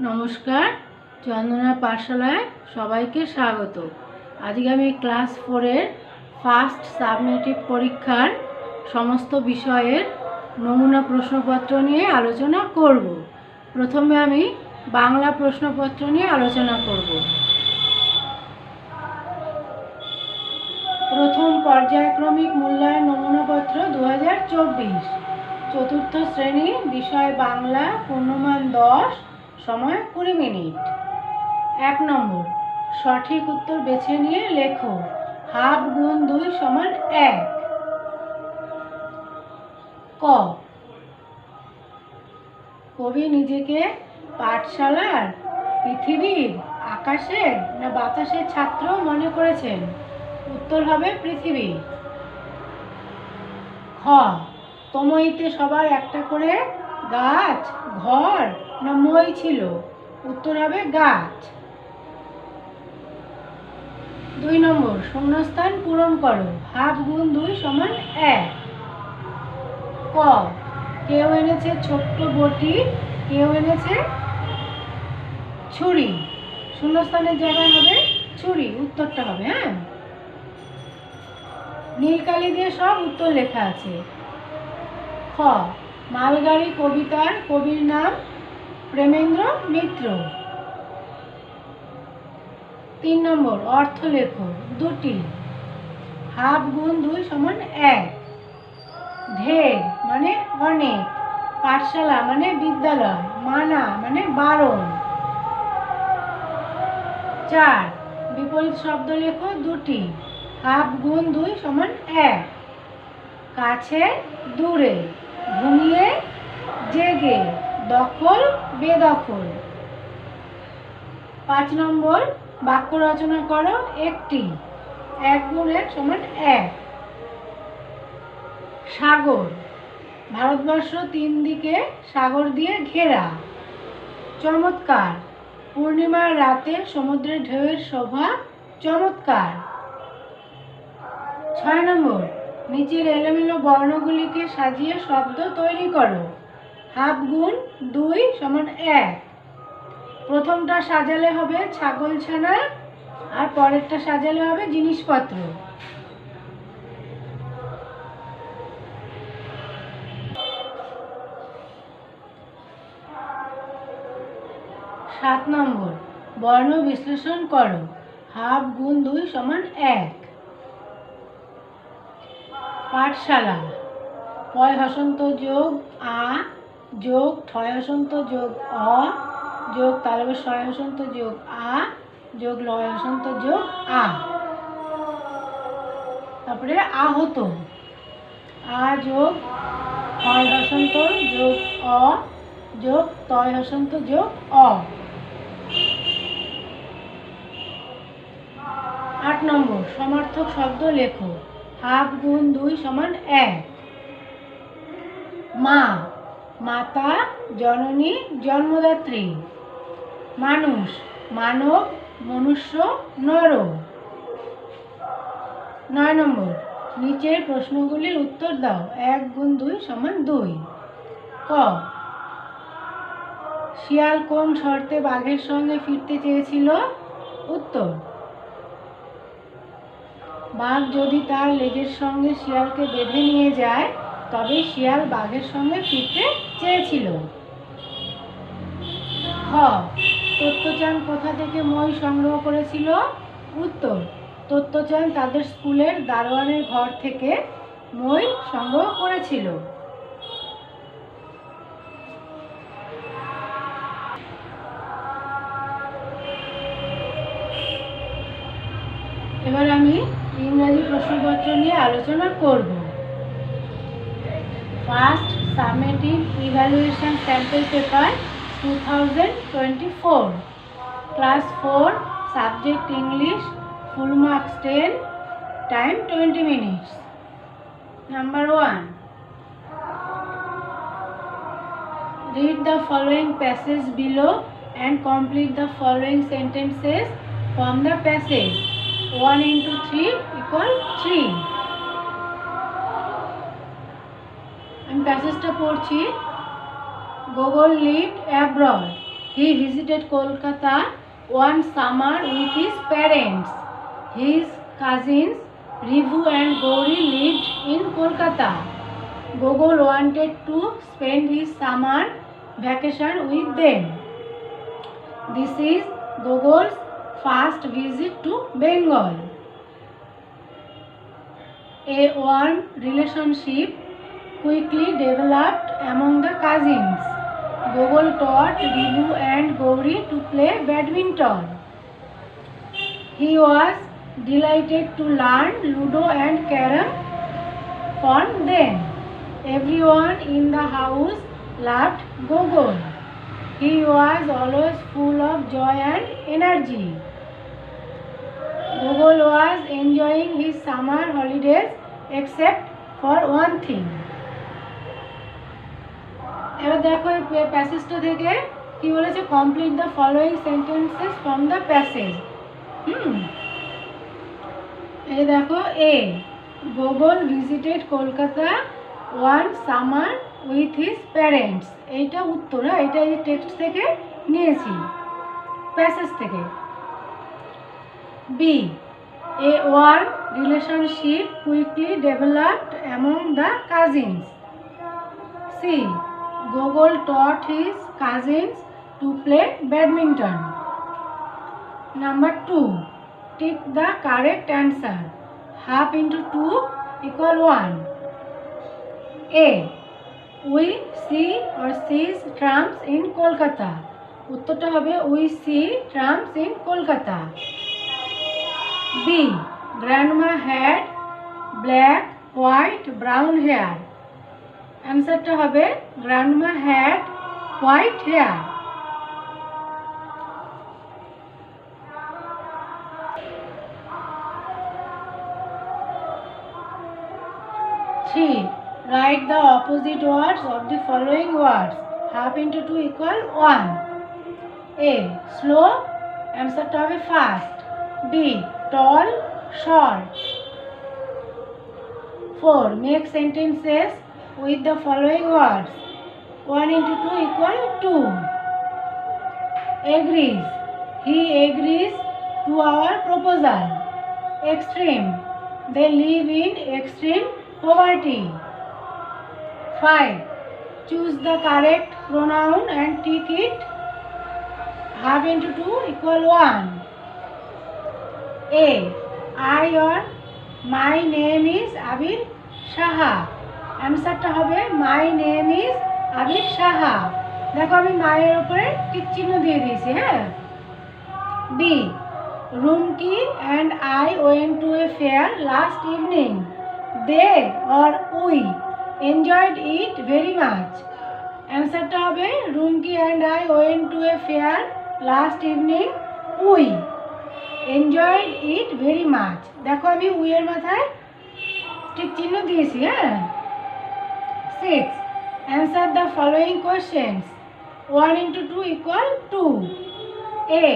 নমস্কার, চন্দনা পাঠশালায় সবাইকে স্বাগত। আজকে আমি ক্লাস ফোরের ফার্স্ট সাবমেটিভ পরীক্ষার সমস্ত বিষয়ের নমুনা প্রশ্নপত্র নিয়ে আলোচনা করব। প্রথমে আমি বাংলা প্রশ্নপত্র নিয়ে আলোচনা করব। প্রথম পর্যায়ক্রমিক মূল্যায়ন নমুনাপত্র দু হাজার চব্বিশ। চতুর্থ শ্রেণি বিষয় বাংলা, পূর্ণমান দশ। সময় কুড়ি মিনিট। এক নম্বর, সঠিক উত্তর বেছে নিয়ে লেখো। হাফ গুণ দুই সমান এক। ক। কবি নিজেকে পাঠশালার, পৃথিবীর, আকাশের না বাতাসের ছাত্র মনে করেছেন? উত্তর হবে পৃথিবী। খ। তমইতে সবার একটা করে গাছ, ঘর না মই ছিল? উত্তর হবে গাছ। দুই নম্বর, শূন্যস্থান পূরণ করো। হাফ গুণ দুই সমান এক। ক, কেউ এনেছে ছোট্ট বটি, কেউ এনেছে ছুরি। শূন্যস্থানের জায়গায় হবে ছুরি, উত্তরটা হবে হ্যাঁ? নীলকালি দিয়ে সব উত্তর লেখা আছে। খ মালগাড়ি কবিতার কবির নাম প্রেমেন্দ্র মিত্র। তিন নম্বর অর্থ লেখো দুটি। হাফ গুণ দুই সমান এক। ঢের মানে অনেক। পাঠশালা মানে বিদ্যালয়। মানা মানে বারণ। চার, বিপরীত শব্দ লেখো দুটি। হাফ গুণ দুই সমান এক। কাছে, দূরে। ঘুমিয়ে জেগে দখল, বেদখল। পাঁচ নম্বর বাক্য রচনা করো একটি। এক গুণ এক সমান এক। সাগর। ভারতবর্ষ তিন দিকে সাগর দিয়ে ঘেরা। চমৎকার। পূর্ণিমার রাতে সমুদ্রের ঢেউয়ের শোভা চমৎকার। ছয় নম্বর নিচের এলোমেলো বর্ণগুলিকে সাজিয়ে শব্দ তৈরি করো। হাফ গুণ দুই সমান এক। প্রথমটা সাজালে হবে ছাগল ছানা, আর পরেরটা সাজালে হবে জিনিসপত্র। সাত নম্বর, বর্ণ বিশ্লেষণ করো। হাফ গুণ দুই সমান এক। পাঠশালা। পয় হসন্ত যোগ আ, যোগ ঠয় হসন্ত যোগ অ, যোগ তালবে ছয় হসন্ত যোগ আ, যোগ লয় হসন্ত যোগ আ। তারপরে আহত। আ যোগ হয় হসন্ত যোগ অ, যোগ তয় হসন্ত যোগ অ। আট নম্বর, সমার্থক শব্দ লেখো। হাফ গুণ দুই সমান এক। মা, মাতা, জননী, জন্মদাত্রী। মানুষ, মানব, মনুষ্য, নর। নয় নম্বর, নিচের প্রশ্নগুলির উত্তর দাও। এক গুণ দুই সমান দুই। ক, শিয়াল কোন শর্তে বাঘের সঙ্গে ফিরতে চেয়েছিল? উত্তর বাঘ যদি তার লেজের সঙ্গে শিয়ালকে বেঁধে নিয়ে যায়, তবে শিয়াল বাঘের সঙ্গে ফিরতে চেয়েছিল। খ তত্ত্বচান কোথা থেকে মই সংগ্রহ করেছিল? উত্তর তত্ত্বচান তাদের স্কুলের দারোয়ানের ঘর থেকে মই সংগ্রহ করেছিল। এবার আমি ইংরাজি প্রশ্নপত্র নিয়ে আলোচনা করব। First summative evaluation sample paper two thousand twenty four class four subject English full marks ten time twenty minutes number one Read the following passage below and complete the following sentences from the passage. 1 into 3 equal 3. আমি প্যাসেজটা পড়ছি Gogol lived abroad He visited Kolkata one summer with his parents. His cousins Rivu and Gauri lived in Kolkata. Gogol wanted to spend his summer vacation with them. This is Gogol's first visit to Bengal. A warm relationship quickly developed among the cousins. Gogol taught Rivu and Gauri to play badminton. He was delighted to learn Ludo and Carom from them. Everyone in the house loved Gogol. He was always full of joy and energy. Gogol was enjoying his summer holidays except for one thing. এবার দেখো এই প্যাসেজটা থেকে কি বলেছে? Complete the following sentences from the passage hmm. এই দেখো A Gogol visited Kolkata one summer with his parents এইটা উত্তর হ্যাঁ? এটা এই টেক্সট থেকে নিয়েছি। প্যাসেজ থেকে। B a warm relationship quickly developed among the cousins C Gogol taught his cousins to play badminton number two tick the correct answer half into two equal one A we see or sees trams in Kolkata উত্তরটা হবে we see trams in Kolkata B grandma had black white brown hair অ্যান্সারটা হবে grandma had white hair. Write the opposite words of the following words. Half into two equal one. A. Slow. Answer to হবে fast. B. Tall. Short. Four. Make sentences with the following words. One into two equal two. Agrees. He agrees to our proposal. Extreme. They live in extreme poverty. 5. Choose the correct pronoun and tick it. Half into 2 equal 1. A. I or my name is Abir Shaha. অ্যান্সারটা হবে my name is Abir Saha দেখো আমি মায়ের উপরে tick চিহ্ন দিয়ে দিয়েছি হ্যাঁ? B Rumki and I went to a fair last evening they or we enjoyed it very much অ্যান্সারটা হবে Rumki and I went to a fair last evening we enjoyed it very much দেখো আমি উইয়ের মাথায় ঠিক চিহ্ন দিয়েছি হ্যাঁ? Six answer the following questions one into two equal to A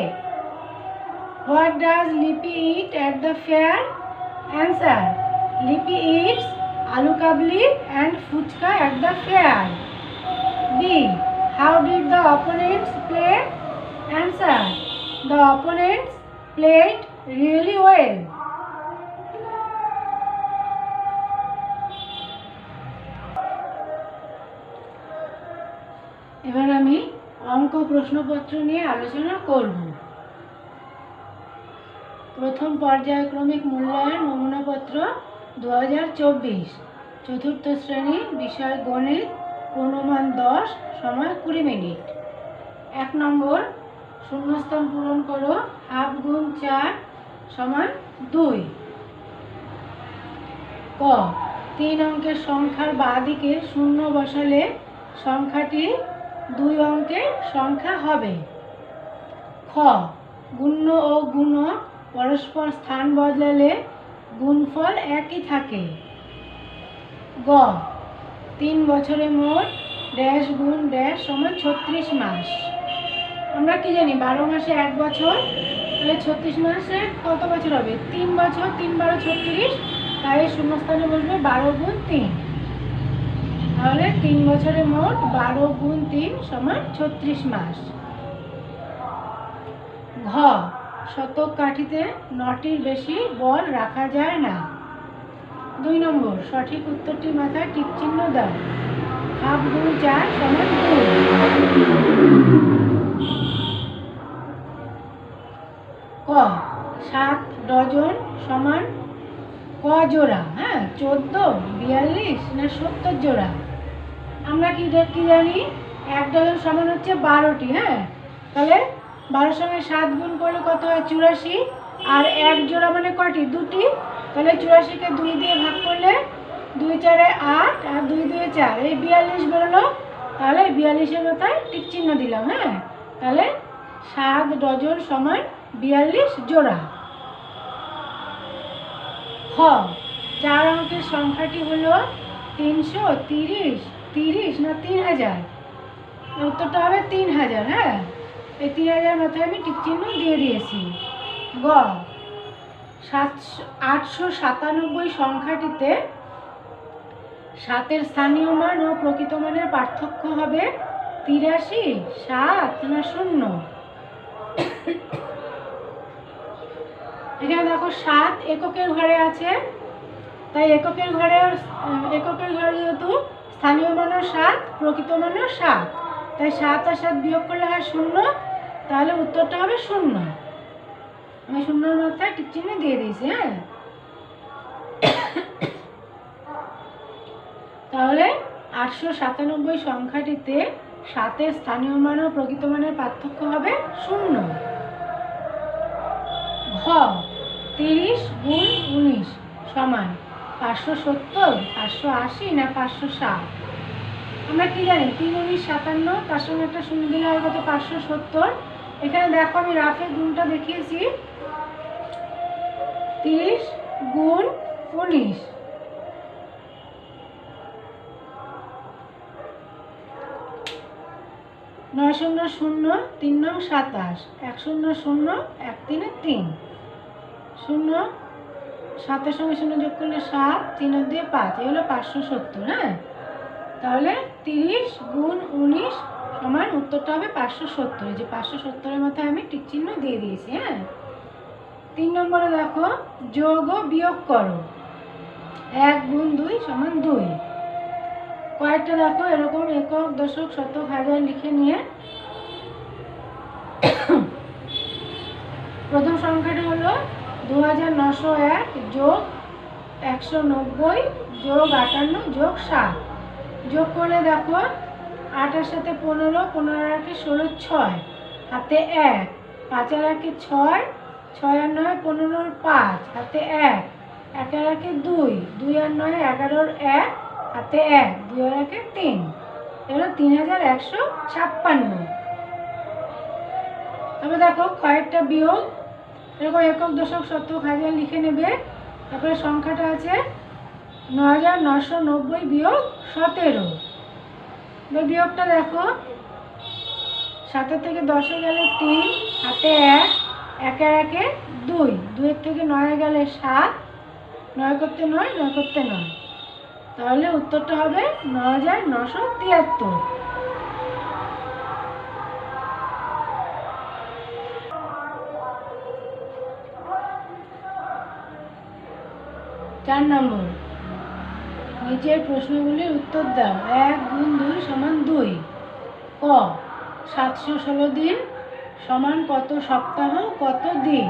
what does Lipi eat at the fair answer Lipi eats aloo kabli and phuchka at the fair B how did the opponents play answer the opponents played really well. এবার আমি অঙ্ক প্রশ্নপত্র নিয়ে আলোচনা করব। প্রথম পর্যায়ক্রমিক মূল্যায়ন নমুনাপত্র দু হাজার চব্বিশ। চতুর্থ শ্রেণি বিষয় গণিত অনুমান দশ, সময় কুড়ি মিনিট। এক নম্বর শূন্যস্থান পূরণ করো হাফ গুণ চার সমান দুই। ক, তিন অঙ্কের সংখ্যার বাঁদিকে শূন্য বসালে সংখ্যাটি দুই অঙ্কের সংখ্যা হবে। খ, গুণ্য ও গুণক পরস্পর স্থান বদলালে গুণফল একই থাকে। গ, তিন বছরে মোট ড্যাশ গুণ ড্যাশ সমান ছত্রিশ মাস। আমরা কি জানি, বারো মাসে এক বছর, তাহলে ছত্রিশ মাসে কত বছর হবে? তিন বছর, তিন বারো, ছত্রিশ তাই শূন্যস্থানে বসবে বারো গুণ তিন। তাহলে তিন বছরে মোট বারো গুণ তিন সমান ছত্রিশ মাস। ঘ, শতক কাঠিতে নটির বেশি বল রাখা যায় না। দুই নম্বর, সঠিক উত্তরটি মাথায় টিক চিহ্ন দাও। হাফ গুণ চার সমান দুই। সাত ডজন সমান ক জোড়া হ্যাঁ? চোদ্দ, বিয়াল্লিশ না সত্তর জোড়া? আমরা কি কি জানি? এক ডজন সমান হচ্ছে বারোটি হ্যাঁ? তাহলে বারোর সঙ্গে সাত গুণ করলে কত হয়? চুরাশি। আর এক জোড়া মানে কটি? দুটি। তাহলে চুরাশিকে দুই দিয়ে ভাগ করলে দুই চারে আট আর দুই দুয়ে চার। এই বিয়াল্লিশ বেরোলো। তাহলে বিয়াল্লিশের মাথায় টিক চিহ্ন দিলাম হ্যাঁ? তাহলে সাত ডজন সমান বিয়াল্লিশ জোড়া। খ চার অঙ্কের সংখ্যাটি হল তিনশো তিরিশ তিরিশ না তিন হাজার? উত্তরটা হবে তিন হাজার হ্যাঁ? এই তিন হাজার মাথায় আমি টিক চিহ্ন দিয়ে দিয়েছি। গ, সাতশো, আটশো সাতানব্বই সংখ্যাটিতে সাতের স্থানীয় মান ও প্রকৃত মানের পার্থক্য হবে তিরাশি, সাত না শূন্য? এখানে দেখো সাত এককের ঘরে আছে। তাই এককের ঘরে এককের ঘরে যেহেতু স্থানীয় মানের সাত, প্রকৃত মানের সাত। তাই সাত আর সাত বিয়োগ করলে হয় শূন্য, তাহলে উত্তরটা হবে শূন্য। আমি শূন্যর মাথায় টিক দিয়ে দিয়েছি হ্যাঁ? তাহলে আটশো সাতানব্বই সংখ্যাটিতে সাতের স্থানীয় মান ও প্রকৃত মানের পার্থক্য হবে শূন্য। ঘ, তিরিশ গুণ উনিশ সমান পাঁচশো সত্তর, পাঁচশো আশি না পাঁচশো ষাট? আমরা কী জানি? তিন উনিশ সাতান্ন তার সঙ্গে একটা শূন্য দিলে হয় কত? পাঁচশো সত্তর। এখানে দেখো আমি রাফের গুণটা দেখিয়েছি। তিরিশ গুণ উনিশ। নয় শূন্য শূন্য তিন নং সাতাশ, এক শূন্য শূন্য এক তিনে তিন। শূন্য, সাতের সঙ্গে শূন্য যোগ করলে সাত তিন আর পাঁচ, এই হলো পাঁচশো সত্তর হ্যাঁ? তাহলে তিরিশ গুণ উনিশ সমান উত্তরটা হবে পাঁচশো সত্তর যে পাঁচশো সত্তরের মাথায় আমি টিক চিহ্ন দিয়ে দিয়েছি হ্যাঁ? তিন নম্বরে দেখো যোগ ও বিয়োগ করো, এক গুণ দুই সমান দুই। কয়েকটা দেখো, এরকম একক, দশক, শতক হাজার লিখে নিয়ে। প্রথম সংখ্যাটা হলো দু হাজার নশো এক যোগ একশো নব্বই যোগ আটান্ন যোগ সাত। যোগ করলে দেখো, আটার সাথে পনেরো পনেরো একে ষোলো, ছয়। হাতে এক পাঁচের একে ছয় ছয় আর নয়, পনেরোর পাঁচ। হাতে এক একে দুই দুই আর নয়, এগারোর এক হাতে এক, দুই আর একে তিন। এগুলো তিন হাজার একশো ছাপ্পান্ন। তবে দেখো, কয়েকটা বিয়োগ। এরকম একক দশক শতক হাজার লিখে নেবে। তারপরে সংখ্যাটা আছে ন হাজার নশো নব্বই বিয়োগ সতেরো। এবার বিয়োগটা দেখো। সাতের থেকে দশে গেলে তিন, হাতে এক একের একে দুই। দুইয়ের থেকে নয়ে গেলে সাত, নয় করতে নয় নয় করতে নয়। তাহলে উত্তরটা হবে ন হাজার নশো তিয়াত্তর। চার নম্বর। নিচের প্রশ্নগুলির উত্তর দাও। এক গুণ দুই সমান দুই। ক, সাতশো ষোলো দিন সমান কত সপ্তাহ, কত দিন?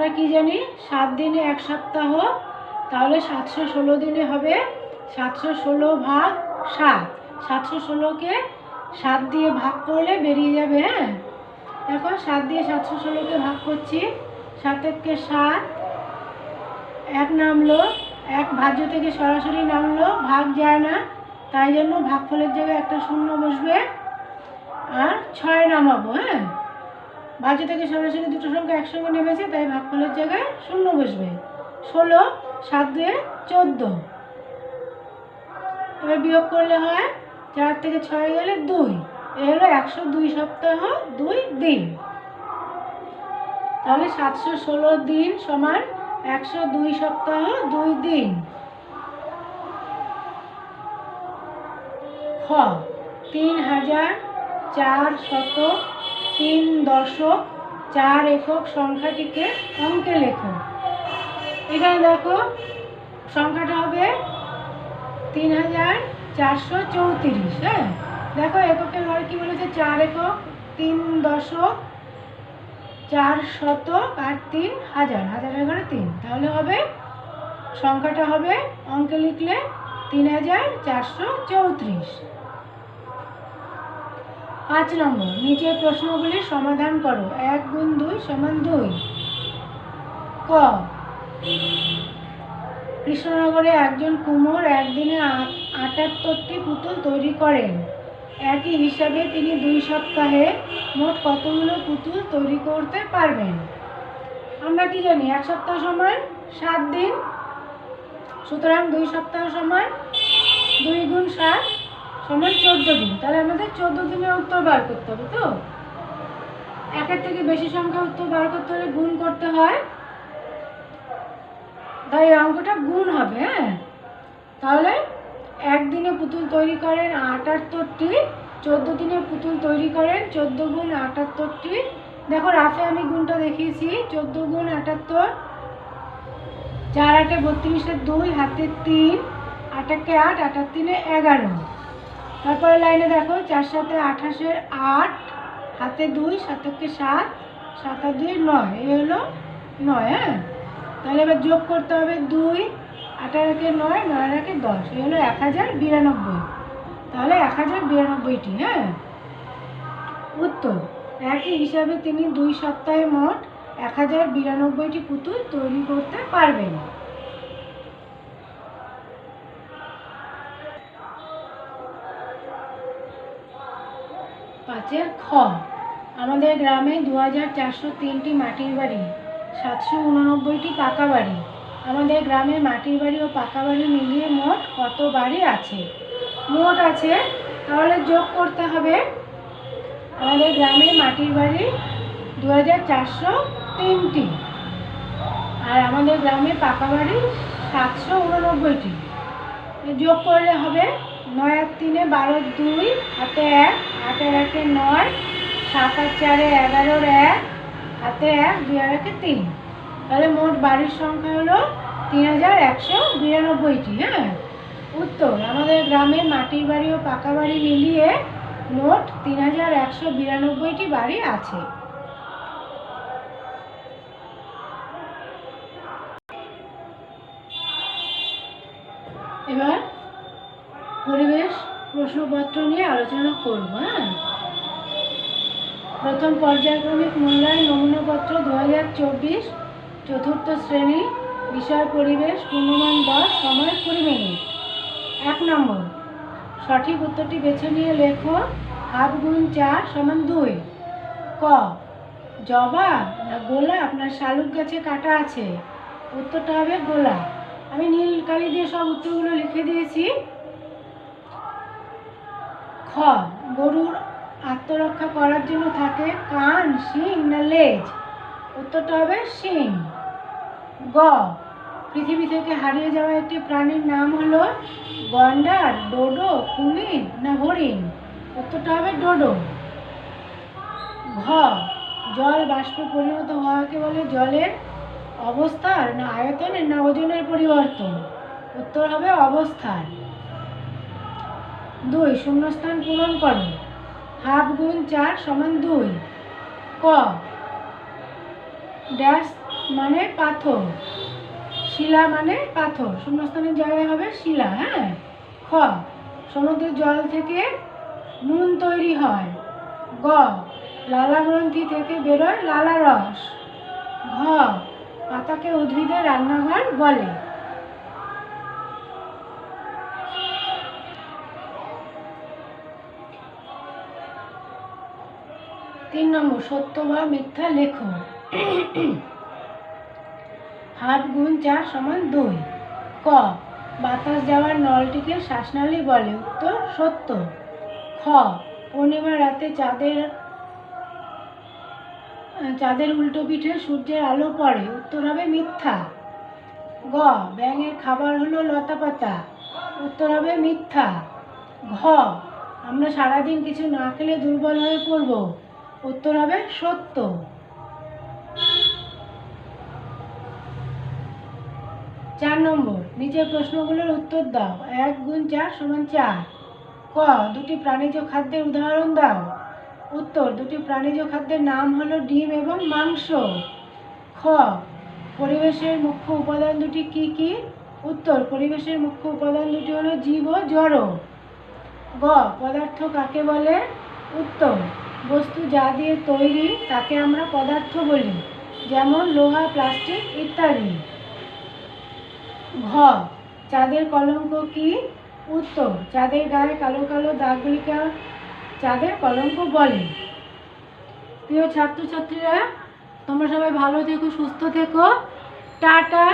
আমরা কি জানি? সাত দিনে এক সপ্তাহ, তাহলে সাতশো ষোলো দিনে হবে সাতশো ষোলো ভাগ সাত। সাতশো ষোলোকে সাত দিয়ে ভাগ করলে বেরিয়ে যাবে হ্যাঁ? এখন সাত দিয়ে সাতশো ষোলোকে ভাগ করছি। সাতেরকে সাত, এক নামলো, এক ভাজ্য থেকে সরাসরি নামলো, ভাগ যায় না। তাই জন্য ভাগফলের জায়গায় একটা শূন্য বসবে, আর ছয় নামাবো হ্যাঁ? ভাজ্য থেকে সরাসরি দুটো সংখ্যা একসঙ্গে নেমেছে, তাই ভাগফলের জায়গায় শূন্য বসবে। ষোলো, সাত দুয়ে চোদ্দ। এবার বিয়োগ করলে হয় চার থেকে ছয় গেলে দুই। এ হলো একশো দুই সপ্তাহ দুই দিন। তাহলে সাতশো ষোলো দিন সমান একশো দুই সপ্তাহ দুই দিন। খ, তিন হাজার চার শতক তিন দশক, চার একক সংখ্যাটিকে অঙ্কে লেখো। এখানে দেখো, সংখ্যাটা হবে তিন হাজার চারশো চৌত্রিশ হ্যাঁ? দেখো, এককের ঘরে কি বলেছে? চার একক, তিন দশক, চার শতক আর তিন হাজার। হাজারের ঘরে তিন। তাহলে হবে, সংখ্যাটা হবে অঙ্কে লিখলে তিন হাজার চারশো চৌত্রিশ। পাঁচ নম্বর নিচের প্রশ্নগুলি সমাধান করো। এক গুণ দুই সমান দুই। ক। কৃষ্ণনগরে একজন কুমোর একদিনে আটাত্তরটি পুতুল তৈরি করেন। একই হিসাবে তিনি দুই সপ্তাহে মোট কতগুলো পুতুল তৈরি করতে পারবেন? আমরা কি জানি? এক সপ্তাহ সমান সাত দিন। সুতরাং দুই সপ্তাহ সমান দুই গুণ সাত। সমান চোদ্দ দিন। তাহলে আমাদের চোদ্দ দিনের উত্তর বার করতে হবে তো? একের থেকে বেশি সংখ্যা উত্তর বার করতে হলে গুণ করতে হয়। তাই এই অঙ্কটা গুণ হবে হ্যাঁ? তাহলে একদিনে পুতুল তৈরি করেন আটাত্তরটি চোদ্দ দিনে পুতুল তৈরি করেন চোদ্দ গুণ আটাত্তরটি দেখো রাফে আমি গুণটা দেখিয়েছি, চোদ্দ গুণ আটাত্তর চার আটে বত্রিশের দুই, হাতে তিন আটাকে আট আটার তিনে এগারো। তারপরে লাইনে দেখো, চার সাথে আঠাশের আট হাতে দুই, সাতকে সাত সাত দুই, নয়। এই হলো নয় হ্যাঁ? তাহলে এবার যোগ করতে হবে দুই আঠারোকে নয় নয় রাখে দশ। এই হলো এক হাজার বিরানব্বই। তাহলে এক হাজার বিরানব্বইটি হ্যাঁ? উত্তর। একই হিসাবে তিনি দুই সপ্তাহে মোট এক হাজার বিরানব্বইটি পুতুল তৈরি করতে পারবেন। পাঁচের খ। আমাদের গ্রামে দু হাজার চারশো তিনটি মাটির বাড়ি, সাতশো উননব্বইটি পাকা বাড়ি। আমাদের গ্রামে মাটির বাড়ি ও পাকা বাড়ি মিলিয়ে মোট কত বাড়ি আছে? মোট আছে, তাহলে যোগ করতে হবে। আমাদের গ্রামে মাটির বাড়ি দু হাজার চারশো তিনটি আর আমাদের গ্রামে পাকা বাড়ি সাতশো উননব্বইটি। যোগ করলে হবে নয় আর তিনে বারো দুই, হাতে এক আর একে নয়, সাত আর চারে এগারোর এক, হাতে এক, দুই আর একে তিন। তাহলে মোট বাড়ির সংখ্যা হলো তিন হাজার একশো বিরানব্বইটি হ্যাঁ? উত্তর, আমাদের গ্রামে মাটির বাড়ি ও পাকা বাড়ি মিলিয়ে মোট তিন হাজার একশো বিরানব্বইটি বাড়ি আছে। এবার পরিবেশ, প্রশ্নপত্র নিয়ে আলোচনা করব হ্যাঁ? প্রথম পর্যায়ক্রমিক মূল্যায়ন নমুনাপত্র দু হাজার চব্বিশ, চতুর্থ শ্রেণি, বিষয় পরিবেশ পূর্ণমান দশ, সময় কুড়ি মিনিট। এক নম্বর, সঠিক উত্তরটি বেছে নিয়ে লেখো হাফ গুণ চার সমান দুই। ক, জবা না গোলাপ না শালুক গাছে কাটা আছে? উত্তরটা হবে গোলাপ। আমি নীল কালি দিয়ে সব উত্তরগুলো লিখে দিয়েছি। খ গরুর আত্মরক্ষা করার জন্য থাকে কান, শিং না লেজ? উত্তরটা হবে শিং। গ। পৃথিবী থেকে হারিয়ে যাওয়া একটি প্রাণীর নাম হলো গন্ডার, ডোডো, কুমির না হরিণ? উত্তরটা হবে ডোডো। ঘ। জল বাষ্পে পরিণত হওয়াকে বলে জলের অবস্থার না আয়তনের না ওজনের পরিবর্তন। উত্তর হবে অবস্থার। দুই, শূন্যস্থান পূরণ করো। হাফ গুণ চার সমান দুই। ক, ড্যাশ মানে পাথর। শিলা মানে পাথর। শূন্যস্থানের জায়গায় হবে শিলা হ্যাঁ? খ সমুদ্রের জল থেকে নুন তৈরি হয়। গ, লালা গ্রন্থি থেকে বেরোয় লালা রস। ঘ, পাতাকে উদ্ভিদের রান্নাঘর বলে। তিন নম্বর, সত্য বা মিথ্যা লেখো। হাফ গুণ চার সমান দুই। ক, বাতাস যাওয়ার নলটিকে শ্বাসনালী বলে, উত্তর সত্য। খ পূর্ণিমা রাতে চাঁদের চাঁদের উল্টো পিঠে সূর্যের আলো পড়ে, উত্তর হবে মিথ্যা। গ, ব্যাঙের খাবার হলো লতাপাতা উত্তর হবে মিথ্যা। ঘ, আমরা সারাদিন কিছু না খেলে দুর্বল হয়ে পড়ব। উত্তর হবে সত্য। চার নম্বর, নিচের প্রশ্নগুলোর উত্তর দাও। এক গুণ চার সমান চার। ক, দুটি প্রাণীজ খাদ্যের উদাহরণ দাও। উত্তর, দুটি প্রাণীজ খাদ্যের নাম হলো ডিম এবং মাংস। খ, পরিবেশের মুখ্য উপাদান দুটি কি কি? উত্তর, পরিবেশের মুখ্য উপাদান দুটি হলো জীব ও জড়। গ, পদার্থ কাকে বলে? উত্তর বস্তু যা দিয়ে তৈরি তাকে আমরা পদার্থ বলি, যেমন লোহা, প্লাস্টিক ইত্যাদি। ঘ, চাঁদের কলঙ্ক কি? উত্তর, চাঁদের গায়ে কালো কালো দাগগুলিকে চাঁদের কলঙ্ক বলে। প্রিয় ছাত্রছাত্রীরা, তোমরা সবাই ভালো থেকো, সুস্থ থেকো। টাটা।